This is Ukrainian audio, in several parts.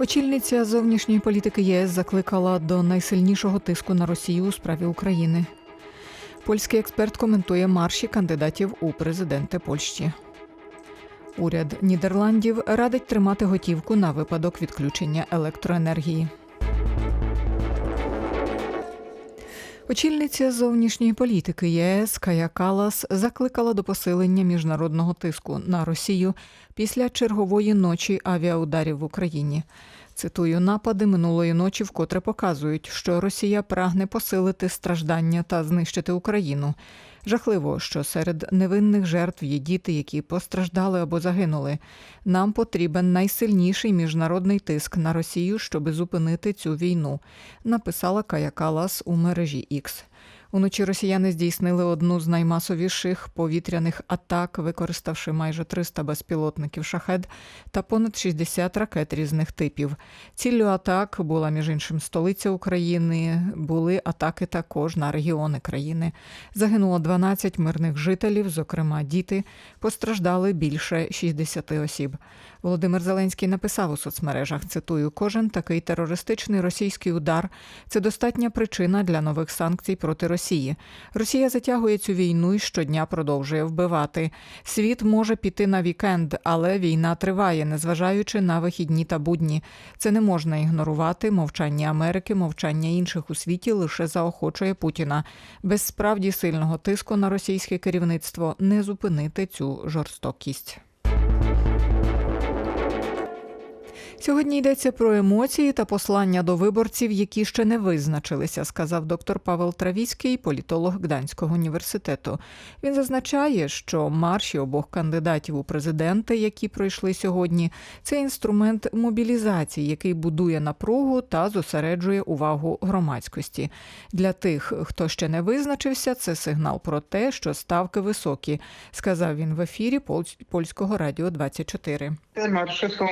Очільниця зовнішньої політики ЄС закликала до найсильнішого тиску на Росію у справі України. Польський експерт коментує марші кандидатів у президенти Польщі. Уряд Нідерландів радить тримати готівку на випадок відключення електроенергії. Очільниця зовнішньої політики ЄС Кая Калас закликала до посилення міжнародного тиску на Росію після чергової ночі авіаударів в Україні. Цитую, напади минулої ночі вкотре показують, що Росія прагне посилити страждання та знищити Україну. Жахливо, що серед невинних жертв є діти, які постраждали або загинули. Нам потрібен найсильніший міжнародний тиск на Росію, щоби зупинити цю війну, написала Кая Калас у мережі X. Уночі росіяни здійснили одну з наймасовіших повітряних атак, використавши майже 300 безпілотників шахед та понад 60 ракет різних типів. Ціллю атак була між іншим столиця України. Були атаки також на регіони країни. Загинуло 12 мирних жителів, зокрема діти. Постраждали більше 60 осіб. Володимир Зеленський написав у соцмережах: цитую: кожен такий терористичний російський удар це достатня причина для нових санкцій проти Росії. Росія затягує цю війну і щодня продовжує вбивати. Світ може піти на вікенд, але війна триває, незважаючи на вихідні та будні. Це не можна ігнорувати. Мовчання Америки, мовчання інших у світі лише заохочує Путіна. Без справді сильного тиску на російське керівництво не зупинити цю жорстокість. Сьогодні йдеться про емоції та послання до виборців, які ще не визначилися, сказав доктор Павел Травіський, політолог Гданського університету. Він зазначає, що марші обох кандидатів у президенти, які пройшли сьогодні, це інструмент мобілізації, який будує напругу та зосереджує увагу громадськості. Для тих, хто ще не визначився, це сигнал про те, що ставки високі, сказав він в ефірі Польсь- польського радіо 24. Te marsze są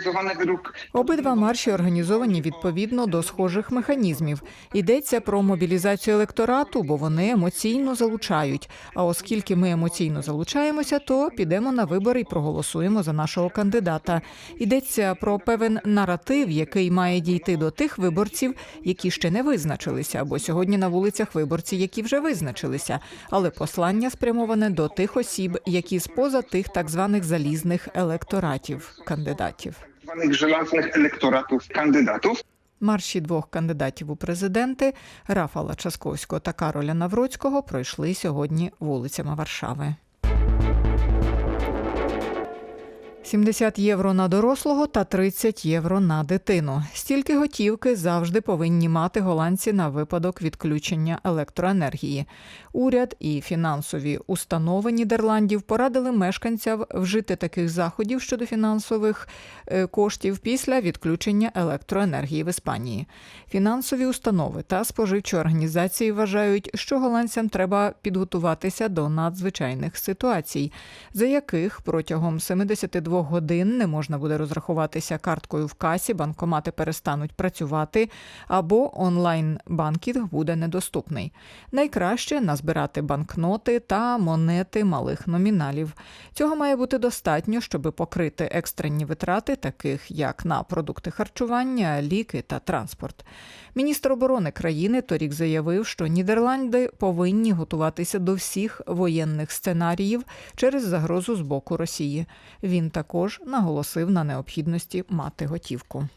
zorganizowane według Обидва марші організовані відповідно до схожих механізмів. Йдеться про мобілізацію електорату, бо вони емоційно залучають. А оскільки ми емоційно залучаємося, то підемо на вибори і проголосуємо за нашого кандидата. Йдеться про певен наратив, який має дійти до тих виборців, які ще не визначилися, або сьогодні на вулицях виборці, які вже визначилися. Але послання спрямоване до тих осіб, які споза тих так званих залізних електоратів кандидатів. Zwanych żelaznych elektoratów kandydatów. Марші двох кандидатів у президенти Рафала Часковського та Кароля Навроцького пройшли сьогодні вулицями Варшави. 70 євро на дорослого та 30 євро на дитину. Стільки готівки завжди повинні мати голландці на випадок відключення електроенергії. Уряд і фінансові установи Нідерландів порадили мешканцям вжити таких заходів щодо фінансових е, коштів після відключення електроенергії в Іспанії. Фінансові установи та споживчі організації вважають, що голландцям треба підготуватися до надзвичайних ситуацій, за яких протягом 72 годин не можна буде розрахуватися карткою в касі, банкомати перестануть працювати, або онлайн-банкінг буде недоступний. Найкраще назбирати банкноти та монети малих номіналів. Цього має бути достатньо, щоб покрити екстрені витрати, таких як на продукти харчування, ліки та транспорт. Міністр оборони країни торік заявив, що Нідерланди повинні готуватися до всіх воєнних сценаріїв через загрозу з боку Росії. Він також наголосив на необхідності мати готівку.